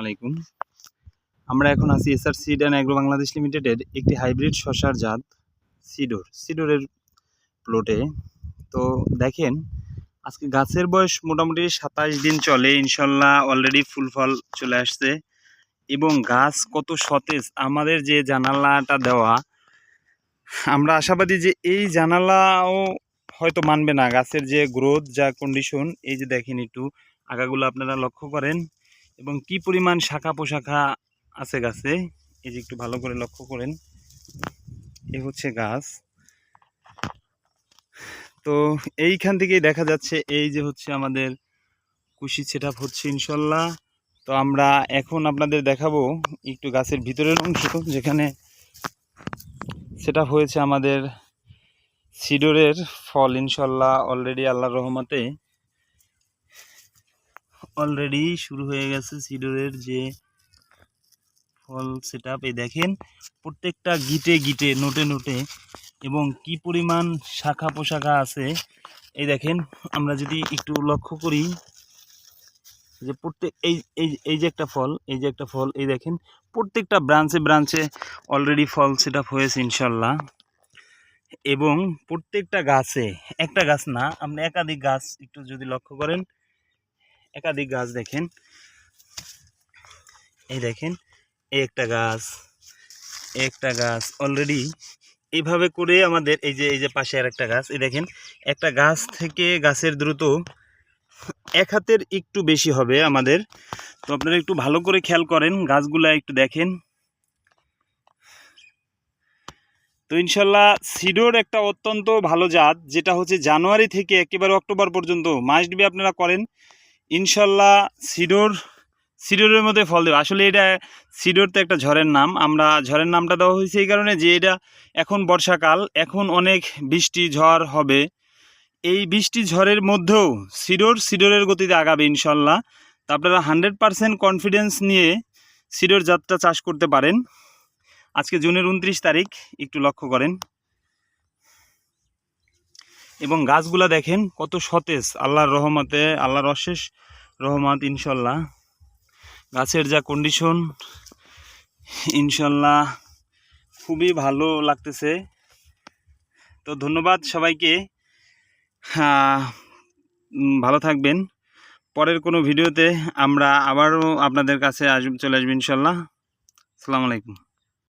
আলাইকুম। আমরা এখন আছি S R seed and agro Bangladesh লিমিটেডের একটি হাইব্রিড শসার জাত সিডোর। সিডোরের প্লটে তো দেখেন, আজকে গাছের বয়স মোটামুটি সাতাশ দিন চলে, ইনশাল্লাহ অলরেডি ফুল ফল চলে আসছে। এবং গাছ কত সতেজ, আমাদের যে জানালাটা দেওয়া, আমরা আশাবাদী যে এই জানালাও হয়তো মানবে না। গাছের যে গ্রোথ যা কন্ডিশন এই যে দেখেন একটু আগাগুলো আপনারা লক্ষ্য করেন। এবং কি পরিমাণ শাখা পোশাখা আছে গাছে? এই যে একটু ভালো করে লক্ষ্য করেন। এ হচ্ছে গাছ। তো এইখান থেকেই দেখা যাচ্ছে এই যে হচ্ছে আমাদের কুশি সেট হচ্ছে ইনশাল্লাহ। তো আমরা এখন আপনাদের দেখাবো একটু গাছের ভিতরের অংশ, যেখানে সেটা হয়েছে আমাদের সিডোরের ফল ইনশাল্লাহ অলরেডি আল্লাহর রহমতে। অলরেডি শুরু হয়ে গেছে সিডোরের যে ফল সেট এই দেখেন, প্রত্যেকটা গিটে গিটে, নোটে নোটে, এবং কি পরিমাণ শাখা পোশাখা আছে। এই দেখেন, আমরা যদি একটু লক্ষ্য করি যে প্রত্যেক, এই এই এই যে একটা ফল, এই যে একটা ফল, এই দেখেন, প্রত্যেকটা ব্রাঞ্চে ব্রাঞ্চে অলরেডি ফল সেট হয়েছে ইনশাল্লাহ। এবং প্রত্যেকটা গাছে, একটা গাছ না, আপনি একাধিক গাছ একটু যদি লক্ষ্য করেন একাধিক গাছ দেখেন। এই দেখেন, একটা গাছ একটা গাছ। অলরেডি এইভাবে করে আমাদের এই যে এই যে পাশে আর একটা গাছ, এই দেখেন, একটা গাছ থেকে গাছের দ্রুত এক হাতের একটু বেশি হবে আমাদের। তো আপনারা একটু ভালো করে খেয়াল করেন, গাছগুলা একটু দেখেন। তো ইনশাল্লাহ সিডোর একটা অত্যন্ত ভালো জাত, যেটা হচ্ছে জানুয়ারি থেকে একেবারে অক্টোবর পর্যন্ত। মাস্ট বি আপনারা করেন। ইনশাল্লাহ সিডোর, সিডোরের মধ্যে ফল দেবে। আসলে এটা সিডোর তো একটা ঝড়ের নাম। আমরা ঝড়ের নামটা দেওয়া হয়েছে এই কারণে যে এটা এখন বর্ষাকাল, এখন অনেক বৃষ্টি, ঝড় হবে। এই বৃষ্টি, ঝড়ের মধ্যেও সিডোর, সিডোরের গতিতে আগাবে ইনশাল্লাহ। তা আপনারা হান্ড্রেড পারসেন্ট কনফিডেন্স নিয়ে সিডোর জাতটা চাষ করতে পারেন। আজকে জুনের উনত্রিশ তারিখ, একটু লক্ষ্য করেন। এবং গাছগুলা দেখেন কত সতেজ। আল্লাহর রহমতে আল্লাহর অশেষ রহমত ইনশাল্লাহ। গাছের যা কন্ডিশন ইনশাল্লাহ খুবই ভালো লাগতেছে। তো ধন্যবাদ সবাইকে। হ্যাঁ, ভালো থাকবেন। পরের কোনো ভিডিওতে আমরা আবারও আপনাদের কাছে আসব চলে আসব ইনশাল্লাহ। আসসালামু আলাইকুম।